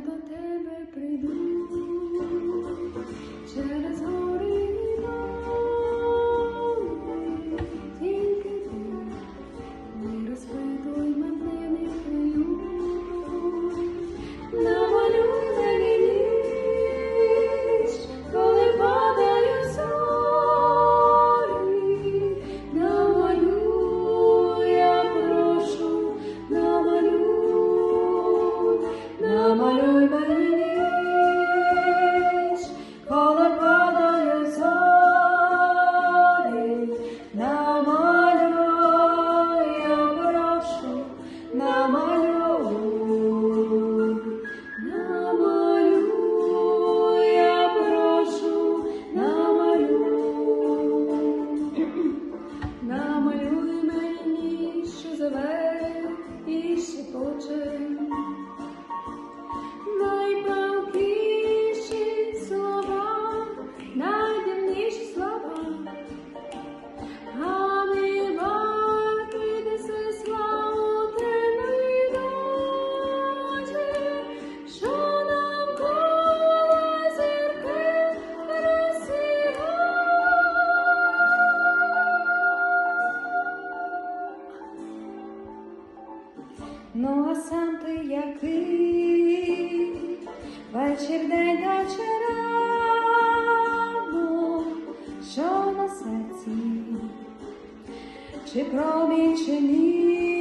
до тебе прийду. Namalu ну а сам ти який, вечір день та рано, що на серці, чи промінь, чи ні.